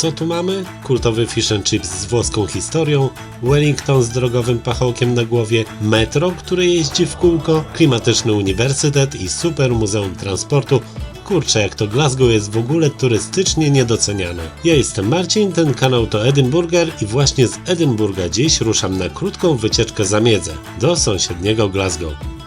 co tu mamy? Kultowy fish and chips z włoską historią, Wellington z drogowym pachołkiem na głowie, metro, które jeździ w kółko, klimatyczny uniwersytet i super muzeum transportu. Kurczę, jak to Glasgow jest w ogóle turystycznie niedoceniane. Ja jestem Marcin, ten kanał to Edynburger i właśnie z Edynburga dziś ruszam na krótką wycieczkę za miedzę do sąsiedniego Glasgow.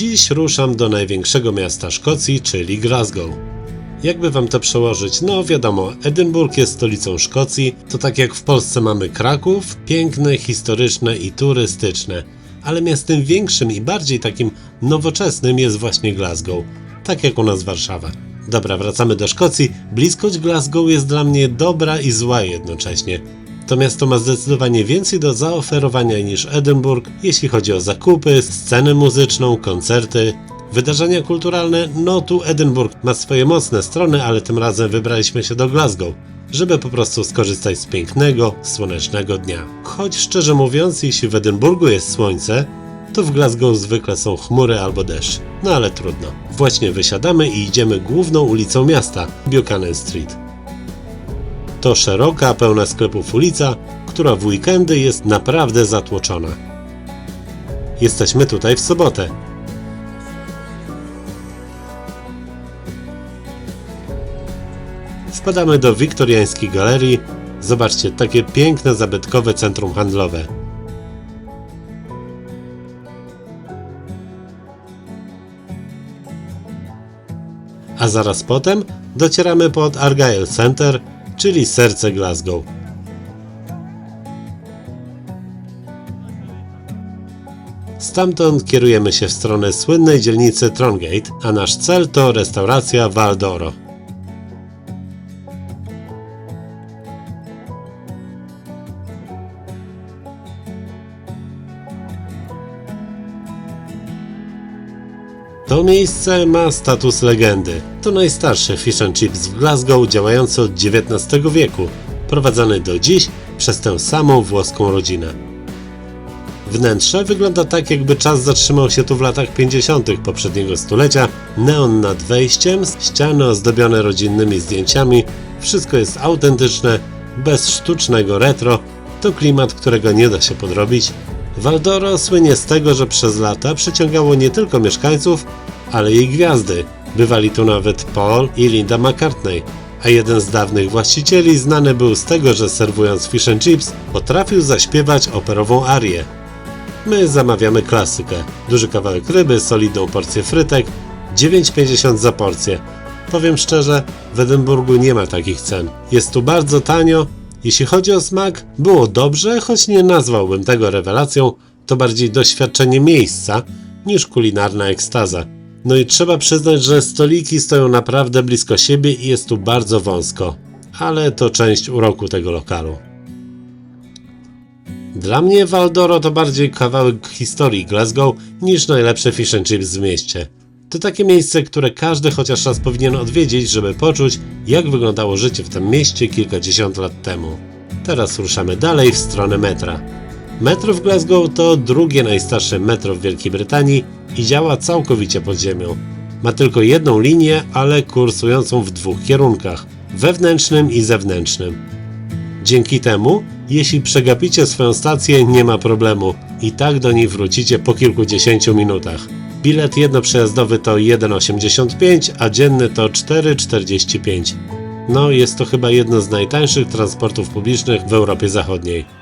Dziś ruszam do największego miasta Szkocji, czyli Glasgow. Jakby wam to przełożyć? No wiadomo, Edynburg jest stolicą Szkocji, to tak jak w Polsce mamy Kraków, piękne, historyczne i turystyczne. Ale miastem większym i bardziej takim nowoczesnym jest właśnie Glasgow, tak jak u nas Warszawa. Dobra, wracamy do Szkocji. Bliskość Glasgow jest dla mnie dobra i zła jednocześnie. To miasto ma zdecydowanie więcej do zaoferowania niż Edynburg, jeśli chodzi o zakupy, scenę muzyczną, koncerty, wydarzenia kulturalne. No tu Edynburg ma swoje mocne strony, ale tym razem wybraliśmy się do Glasgow, żeby po prostu skorzystać z pięknego, słonecznego dnia. Choć szczerze mówiąc, jeśli w Edynburgu jest słońce, to w Glasgow zwykle są chmury albo deszcz. No ale trudno. Właśnie wysiadamy i idziemy główną ulicą miasta, Buchanan Street. To szeroka, pełna sklepów ulica, która w weekendy jest naprawdę zatłoczona. Jesteśmy tutaj w sobotę. Wpadamy do wiktoriańskiej galerii. Zobaczcie, takie piękne, zabytkowe centrum handlowe. A zaraz potem docieramy pod Argyle Center, czyli serce Glasgow. Stamtąd kierujemy się w stronę słynnej dzielnicy Trongate, a nasz cel to restauracja Valdoro. To miejsce ma status legendy. To najstarszy fish and chips w Glasgow działający od XIX wieku, prowadzony do dziś przez tę samą włoską rodzinę. Wnętrze wygląda tak, jakby czas zatrzymał się tu w latach 50. poprzedniego stulecia. Neon nad wejściem, ściany ozdobione rodzinnymi zdjęciami, wszystko jest autentyczne, bez sztucznego retro. To klimat, którego nie da się podrobić. Valdoro słynie z tego, że przez lata przyciągało nie tylko mieszkańców, ale i gwiazdy. Bywali tu nawet Paul i Linda McCartney, a jeden z dawnych właścicieli znany był z tego, że serwując fish and chips potrafił zaśpiewać operową arię. My zamawiamy klasykę. Duży kawałek ryby, solidną porcję frytek, 9,50 za porcję. Powiem szczerze, w Edynburgu nie ma takich cen. Jest tu bardzo tanio. Jeśli chodzi o smak, było dobrze, choć nie nazwałbym tego rewelacją, to bardziej doświadczenie miejsca niż kulinarna ekstaza. No i trzeba przyznać, że stoliki stoją naprawdę blisko siebie i jest tu bardzo wąsko. Ale to część uroku tego lokalu. Dla mnie Valdoro to bardziej kawałek historii Glasgow niż najlepsze fish and chips w mieście. To takie miejsce, które każdy chociaż raz powinien odwiedzić, żeby poczuć, jak wyglądało życie w tym mieście kilkadziesiąt lat temu. Teraz ruszamy dalej w stronę metra. Metro w Glasgow to drugie najstarsze metro w Wielkiej Brytanii i działa całkowicie pod ziemią. Ma tylko jedną linię, ale kursującą w dwóch kierunkach wewnętrznym i zewnętrznym. Dzięki temu, jeśli przegapicie swoją stację, nie ma problemu. I tak do niej wrócicie po kilkudziesięciu minutach. Bilet jednoprzejazdowy to 1,85, a dzienny to 4,45. No, jest to chyba jedno z najtańszych transportów publicznych w Europie Zachodniej.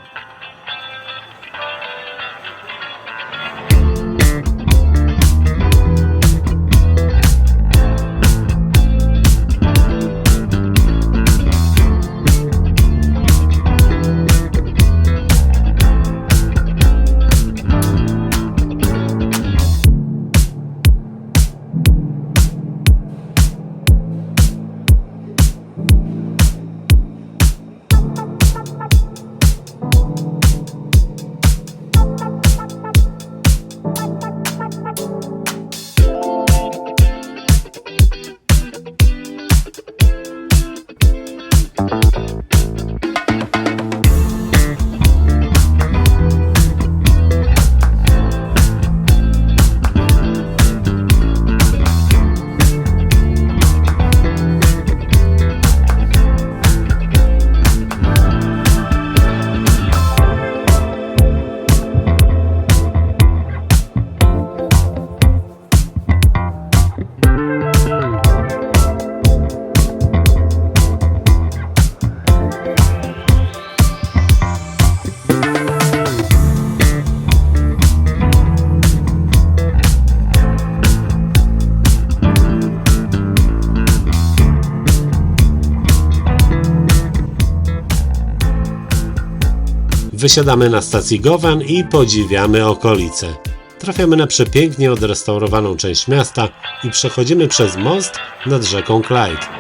Wysiadamy na stacji Gowan i podziwiamy okolice. Trafiamy na przepięknie odrestaurowaną część miasta i przechodzimy przez most nad rzeką Clyde.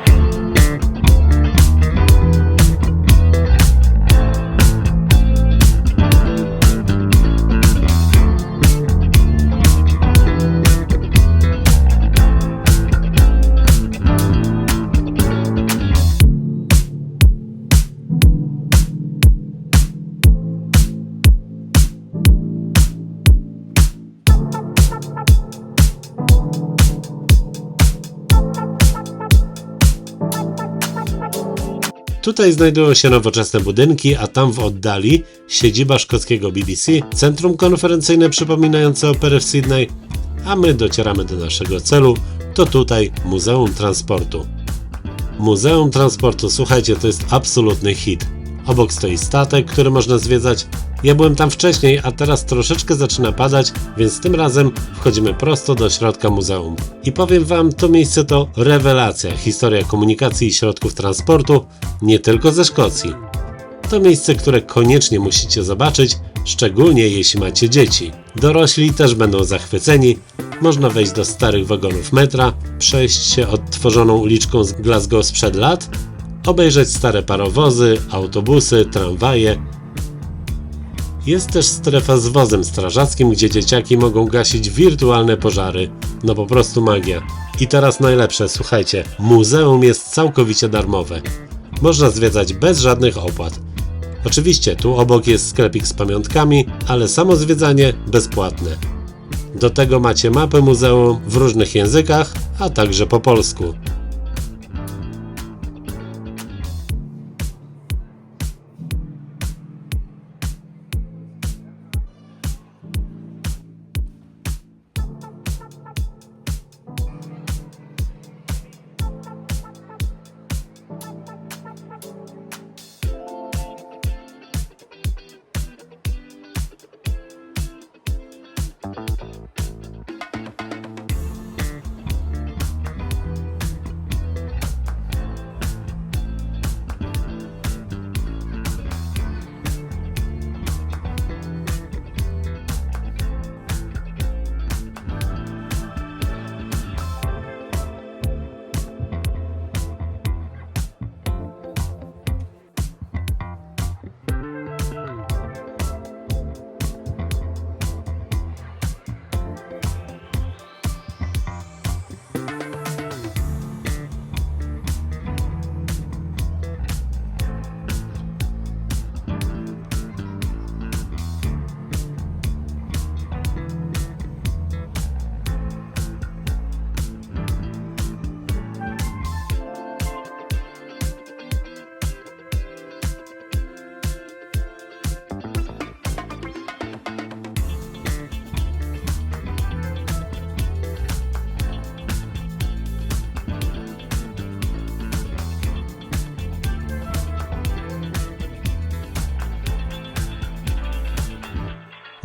Tutaj znajdują się nowoczesne budynki, a tam w oddali siedziba szkockiego BBC, centrum konferencyjne przypominające operę w Sydney, a my docieramy do naszego celu, to tutaj Muzeum Transportu. Muzeum Transportu, słuchajcie, to jest absolutny hit. Obok stoi statek, który można zwiedzać. Ja byłem tam wcześniej, a teraz troszeczkę zaczyna padać, więc tym razem wchodzimy prosto do środka muzeum. I powiem wam, to miejsce to rewelacja, historia komunikacji i środków transportu, nie tylko ze Szkocji. To miejsce, które koniecznie musicie zobaczyć, szczególnie jeśli macie dzieci. Dorośli też będą zachwyceni. Można wejść do starych wagonów metra, przejść się odtworzoną uliczką z Glasgow sprzed lat, obejrzeć stare parowozy, autobusy, tramwaje. Jest też strefa z wozem strażackim, gdzie dzieciaki mogą gasić wirtualne pożary. No po prostu magia. I teraz najlepsze, słuchajcie, muzeum jest całkowicie darmowe. Można zwiedzać bez żadnych opłat. Oczywiście, tu obok jest sklepik z pamiątkami, ale samo zwiedzanie bezpłatne. Do tego macie mapę muzeum w różnych językach, a także po polsku.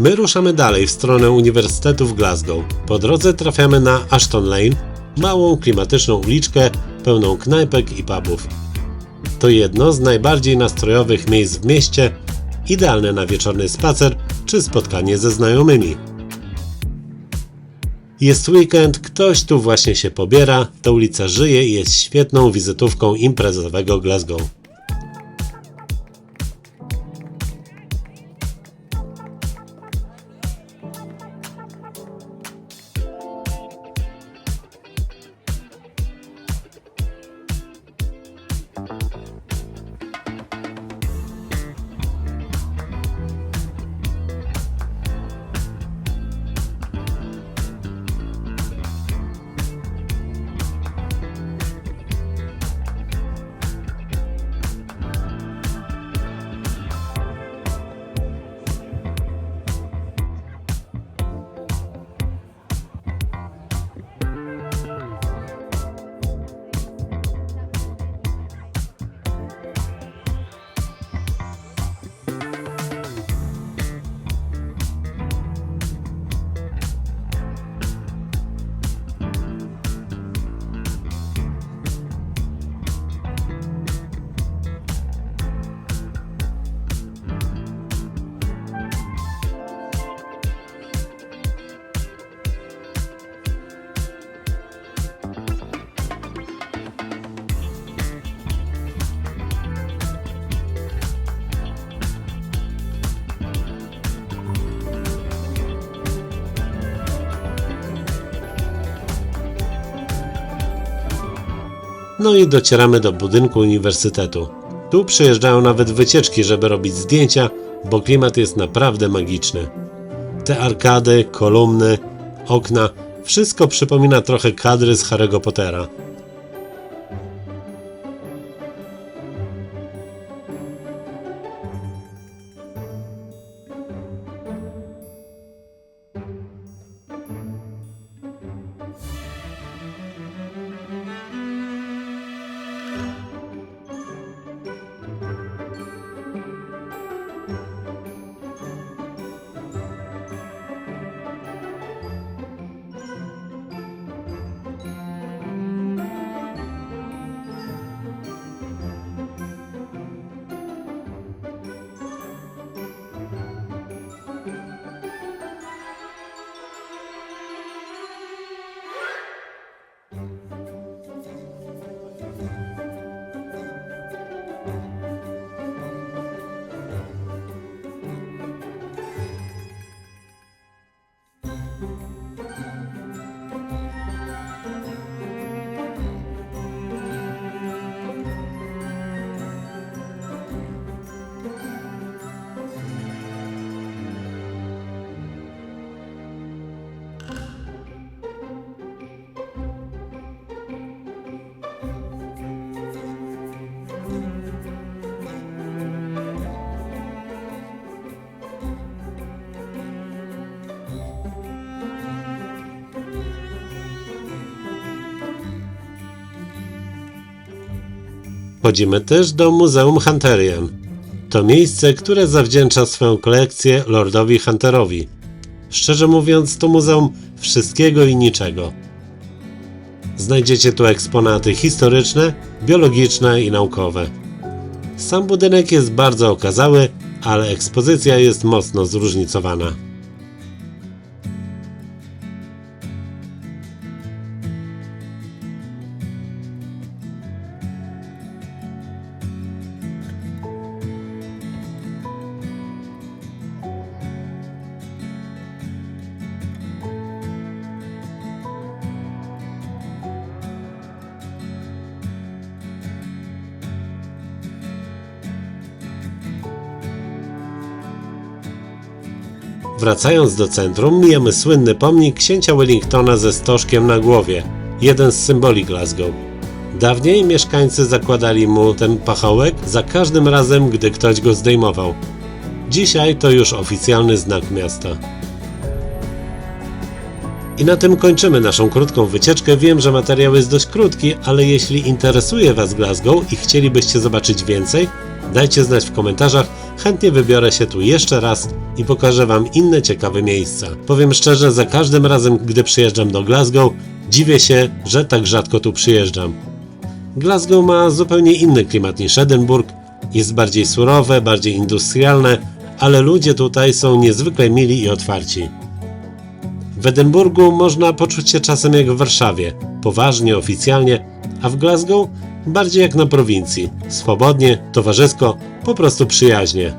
My ruszamy dalej w stronę Uniwersytetu w Glasgow. Po drodze trafiamy na Ashton Lane, małą, klimatyczną uliczkę pełną knajpek i pubów. To jedno z najbardziej nastrojowych miejsc w mieście, idealne na wieczorny spacer czy spotkanie ze znajomymi. Jest weekend, ktoś tu właśnie się pobiera, ta ulica żyje i jest świetną wizytówką imprezowego Glasgow. No i docieramy do budynku uniwersytetu. Tu przyjeżdżają nawet wycieczki, żeby robić zdjęcia, bo klimat jest naprawdę magiczny. Te arkady, kolumny, okna, wszystko przypomina trochę kadry z Harry'ego Pottera. Chodzimy też do Muzeum Hunterian. To miejsce, które zawdzięcza swoją kolekcję Lordowi Hunterowi. Szczerze mówiąc, to muzeum wszystkiego i niczego. Znajdziecie tu eksponaty historyczne, biologiczne i naukowe. Sam budynek jest bardzo okazały, ale ekspozycja jest mocno zróżnicowana. Wracając do centrum, mijamy słynny pomnik księcia Wellingtona ze stożkiem na głowie, jeden z symboli Glasgow. Dawniej mieszkańcy zakładali mu ten pachołek za każdym razem, gdy ktoś go zdejmował. Dzisiaj to już oficjalny znak miasta. I na tym kończymy naszą krótką wycieczkę. Wiem, że materiał jest dość krótki, ale jeśli interesuje Was Glasgow i chcielibyście zobaczyć więcej, dajcie znać w komentarzach. Chętnie wybiorę się tu jeszcze raz i pokażę Wam inne ciekawe miejsca. Powiem szczerze, za każdym razem, gdy przyjeżdżam do Glasgow, dziwię się, że tak rzadko tu przyjeżdżam. Glasgow ma zupełnie inny klimat niż Edynburg. Jest bardziej surowe, bardziej industrialne, ale ludzie tutaj są niezwykle mili i otwarci. W Edynburgu można poczuć się czasem jak w Warszawie, poważnie, oficjalnie, a w Glasgow bardziej jak na prowincji, swobodnie, towarzysko, po prostu przyjaźnie.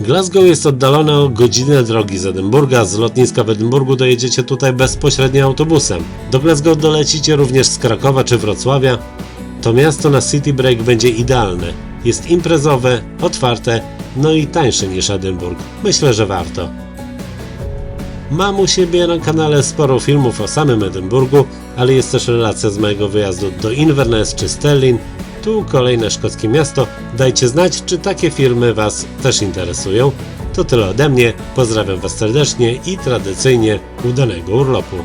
Glasgow jest oddalone o godzinę drogi z Edynburga. Z lotniska w Edynburgu dojedziecie tutaj bezpośrednio autobusem. Do Glasgow dolecicie również z Krakowa czy Wrocławia. To miasto na City Break będzie idealne. Jest imprezowe, otwarte, no i tańsze niż Edynburg. Myślę, że warto. Mam u siebie na kanale sporo filmów o samym Edynburgu, ale jest też relacja z mojego wyjazdu do Inverness czy Stirling. Tu kolejne szkockie miasto. Dajcie znać, czy takie filmy Was też interesują. To tyle ode mnie. Pozdrawiam Was serdecznie i tradycyjnie udanego urlopu.